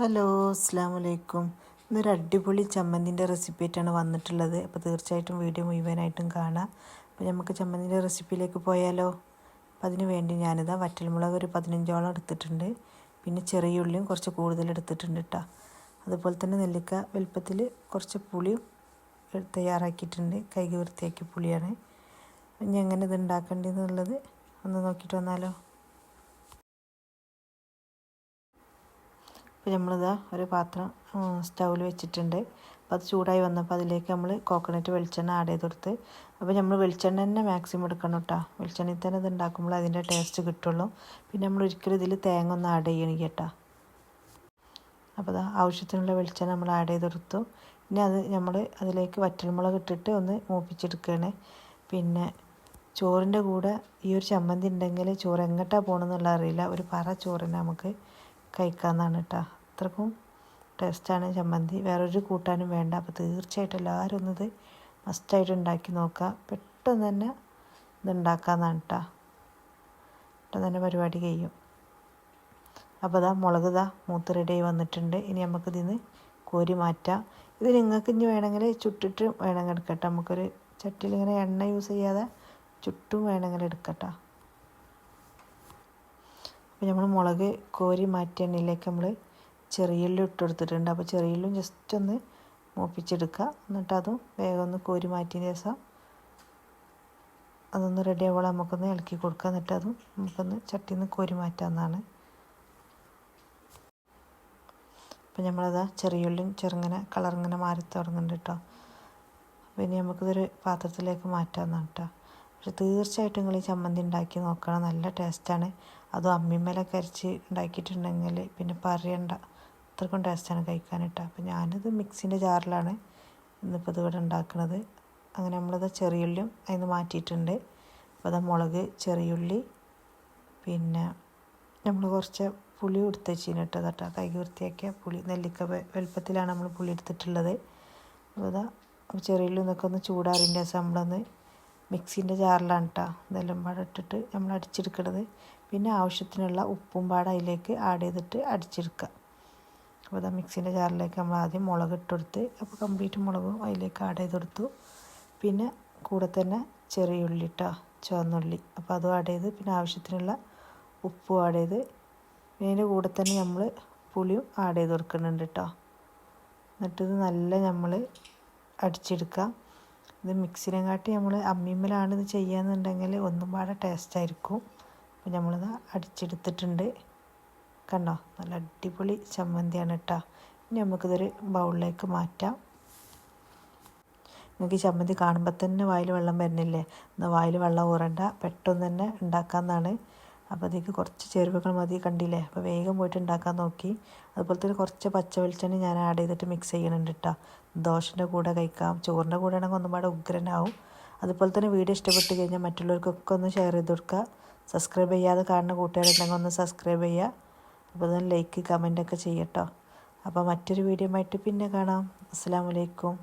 Hello അസ്സാം വലൈക്കും ഇന്നൊരു അടിപൊളി ചമ്മന്തിന്റെ റെസിപ്പി ആയിട്ടാണ് വന്നിട്ടുള്ളത്. അപ്പോൾ തീർച്ചയായിട്ടും വീഡിയോ മുഴുവനായിട്ടും കാണാം. അപ്പോൾ നമുക്ക് ചമ്മന്തിന്റെ റെസിപ്പിയിലേക്ക് പോയാലോ? അപ്പോൾ അതിന് വേണ്ടി ഞാനിതാ വറ്റൽമുളക് ഒരു പതിനഞ്ചോളം എടുത്തിട്ടുണ്ട്. പിന്നെ ചെറിയ ഉള്ളിയും കുറച്ച് കൂടുതൽ എടുത്തിട്ടുണ്ട് കേട്ടോ. അതുപോലെ തന്നെ നെല്ലിക്ക വലുപ്പത്തിൽ കുറച്ച് പുളിയും തയ്യാറാക്കിയിട്ടുണ്ട്. കൈകി വൃത്തിയാക്കിയ പുളിയാണ്. ഇനി എങ്ങനെ ഇത് ഉണ്ടാക്കേണ്ടതെന്നുള്ളത് ഒന്ന് നോക്കിയിട്ട് വന്നാലോ? അപ്പോൾ നമ്മളിതാ ഒരു പാത്രം സ്റ്റൗവിൽ വെച്ചിട്ടുണ്ട്. അപ്പോൾ അത് ചൂടായി വന്നപ്പോൾ അതിലേക്ക് നമ്മൾ കോക്കനട്ട് വെളിച്ചെണ്ണ ആഡ് ചെയ്ത് കൊടുത്ത് അപ്പോൾ നമ്മൾ വെളിച്ചെണ്ണ തന്നെ മാക്സിമം എടുക്കണം കേട്ടോ വെളിച്ചെണ്ണയിൽ തന്നെ ഇത് ഉണ്ടാക്കുമ്പോൾ അതിന്റെ ടേസ്റ്റ് കിട്ടുള്ളൂ. പിന്നെ നമ്മൾ ഒരിക്കലും ഇതിൽ തേങ്ങ ഒന്ന് ആഡ് ചെയ്യണം കേട്ടോ അപ്പോൾ അതാ ആവശ്യത്തിനുള്ള വെളിച്ചെണ്ണ നമ്മൾ ആഡ് ചെയ്ത് കൊടുത്തു. പിന്നെ അത് നമ്മൾ അതിലേക്ക് വറ്റൽമുളക് ഇട്ടിട്ട് ഒന്ന് മൂപ്പിച്ചെടുക്കുകയാണ് പിന്നെ ചോറിന്റെ കൂടെ ഈ ഒരു ചമ്മന്തി ഉണ്ടെങ്കിൽ ചോറ് എങ്ങോട്ടാണ് പോകണമെന്നുള്ള അറിയില്ല. ഒരു പറ ചോറിന് നമുക്ക് കഴിക്കാമെന്നാണ് കേട്ടോ അത്രക്കും ടേസ്റ്റാണ് ചമ്മന്തി. വേറൊരു കൂട്ടാനും വേണ്ട. അപ്പോൾ തീർച്ചയായിട്ടും എല്ലാവരും ഒന്നത് മസ്റ്റായിട്ട് ഉണ്ടാക്കി നോക്കുക പെട്ടെന്ന് തന്നെ ഇതുണ്ടാക്കാമെന്നാണ് കേട്ടോ പെട്ടെന്ന് തന്നെ പരിപാടി കഴിയും. അപ്പോൾ ഇതാ മുളക് ഇതാ മൂത്ത് റെഡിയായി വന്നിട്ടുണ്ട്. ഇനി നമുക്ക് ഇതിന്ന് കോരി മാറ്റാം. ഇത് നിങ്ങൾക്ക് ഇനി വേണമെങ്കിൽ ചുട്ടിട്ട് വേണമെങ്കിൽ എടുക്കട്ടെ. നമുക്കൊരു ചട്ടിയിൽ ഇങ്ങനെ എണ്ണ യൂസ് ചെയ്യാതെ ചുട്ടും വേണമെങ്കിൽ എടുക്കട്ടെ. അപ്പോൾ നമ്മൾ മുളക് കോരി മാറ്റിയ എണ്ണയിലേക്ക് നമ്മൾ ചെറിയുള്ളി ഇട്ട് കൊടുത്തിട്ടുണ്ട് അപ്പോൾ ചെറിയുള്ളിയും ജസ്റ്റ് ഒന്ന് മൂപ്പിച്ചെടുക്കുക. എന്നിട്ട് അതും വേഗം ഒന്ന് കോരി മാറ്റിയ ശേഷം അതൊന്ന് റെഡി ആവുമ്പോൾ നമുക്കൊന്ന് ഇളക്കി കൊടുക്കുക. എന്നിട്ട് അതും നമുക്കൊന്ന് ചട്ടിയിൽ നിന്ന് കോരി മാറ്റാവുന്നതാണ്. അപ്പോൾ നമ്മളത് ചെറിയുള്ളിയും ചെറുങ്ങനെ കളറിങ്ങനെ മാറി തുടങ്ങുന്നുണ്ട് കേട്ടോ. അപ്പോൾ ഇനി നമുക്കിതൊരു പാത്രത്തിലേക്ക് മാറ്റാവുന്നതാണ് കേട്ടോ. പക്ഷെ തീർച്ചയായിട്ടും നിങ്ങൾ ഈ ചമ്മന്തി ഉണ്ടാക്കി നോക്കണം. നല്ല ടേസ്റ്റാണ് അതും അമ്മിമ്മലൊക്കെ അരച്ച് ഉണ്ടാക്കിയിട്ടുണ്ടെങ്കിൽ പിന്നെ പറയണ്ട. അത്രക്കും ടേസ്റ്റാണ് കഴിക്കാനിട്ട് അപ്പോൾ ഞാനിത് മിക്സിന്റെ ജാറിലാണ് ഇന്നിപ്പോൾ ഇതിവിടെ ഉണ്ടാക്കുന്നത് അങ്ങനെ നമ്മളത് ചെറിയുള്ളിയും അതിന് മാറ്റിയിട്ടുണ്ട്. അപ്പോൾ അത് മുളക് ചെറിയുള്ളി പിന്നെ നമ്മൾ കുറച്ച് പുളി എടുത്ത് വെച്ചിന് കേട്ടോ കൈ വൃത്തിയാക്കിയ പുളി. നെല്ലിക്ക വലുപ്പത്തിലാണ് നമ്മൾ പുളി എടുത്തിട്ടുള്ളത്. അപ്പോൾ അതാ ചെറിയുള്ളി എന്നൊക്കെ ഒന്ന് ചൂടാറിന്റെ നമ്മളൊന്ന് മിക്സിന്റെ ജാറിലാണ് കേട്ടോ ഇതെല്ലാം പാടെ ഇട്ടിട്ട് നമ്മൾ അടിച്ചെടുക്കുന്നത് പിന്നെ ആവശ്യത്തിനുള്ള ഉപ്പും പാടെ അതിലേക്ക് ആഡ് ചെയ്തിട്ട് അടിച്ചെടുക്കുക. അപ്പോൾ അതാ മിക്സിന്റെ ജാറിലേക്ക് നമ്മൾ ആദ്യം മുളക് ഇട്ടെടുത്ത് അപ്പോൾ കംപ്ലീറ്റ് മുളകും അതിലേക്ക് ആഡ് ചെയ്ത് കൊടുത്തു പിന്നെ കൂടെ തന്നെ ചെറിയ ഉള്ളി ഇട്ടോ ചുവന്നുള്ളി അപ്പോൾ അതും ആഡ് ചെയ്ത് പിന്നെ ആവശ്യത്തിനുള്ള ഉപ്പും ആഡ് ചെയ്ത് പിന്നെ അതിന്റെ കൂടെ തന്നെ നമ്മൾ പുളിയും ആഡ് ചെയ്ത് കൊടുക്കുന്നുണ്ട് കേട്ടോ. എന്നിട്ടിത് നല്ല നമ്മൾ അടിച്ചെടുക്കാം ഇത് മിക്സിനെ കാട്ടി നമ്മൾ അമ്മിമ്മലാണ് ഇത് ചെയ്യാന്നുണ്ടെങ്കിൽ ഒന്നും പാടെ ടേസ്റ്റ് ആയിരിക്കും. അപ്പോൾ നമ്മളിത് അടിച്ചെടുത്തിട്ടുണ്ട്. കണ്ടോ? നല്ല അടിപൊളി ചമ്മന്തിയാണ് കേട്ടോ ഇനി നമുക്കിതൊരു ബൗളിലേക്ക് മാറ്റാം. നിങ്ങൾക്ക് ചമ്മന്തി കാണുമ്പോൾ തന്നെ വായിൽ വെള്ളം വരുന്നില്ലേ? എന്നാൽ വായിൽ വെള്ളം ഊറണ്ട. പെട്ടെന്ന് തന്നെ ഉണ്ടാക്കാമെന്നാണ് അപ്പോൾ അതിലേക്ക് കുറച്ച് ചേരുവകൾ മതി കണ്ടില്ലേ? അപ്പോൾ വേഗം പോയിട്ട് ഉണ്ടാക്കാൻ നോക്കി. അതുപോലെ തന്നെ കുറച്ച് പച്ച വെളിച്ചെണ്ണ ഞാൻ ആഡ് ചെയ്തിട്ട് മിക്സ് ചെയ്യണുണ്ട് കേട്ടോ ദോശന്റെ കൂടെ കഴിക്കാം. ചോറിന്റെ കൂടെ ആണെങ്കിൽ ഒന്നും പാടെ ഉഗ്രനാവും. അതുപോലെ തന്നെ വീഡിയോ ഇഷ്ടപ്പെട്ട് കഴിഞ്ഞാൽ മറ്റുള്ളവർക്കൊക്കെ ഒന്ന് ഷെയർ ചെയ്ത് കൊടുക്കുക. സബ്സ്ക്രൈബ് ചെയ്യാതെ കാണുന്ന കൂട്ടുകാരുണ്ടെങ്കിൽ ഒന്ന് സബ്സ്ക്രൈബ് ചെയ്യുക. അപ്പോൾ ഒന്ന് ലൈക്ക് കമന്റൊക്കെ ചെയ്യട്ടോ. അപ്പോൾ മറ്റൊരു വീഡിയോ ആയിട്ട് പിന്നെ കാണാം. അസ്സാം വലൈക്കും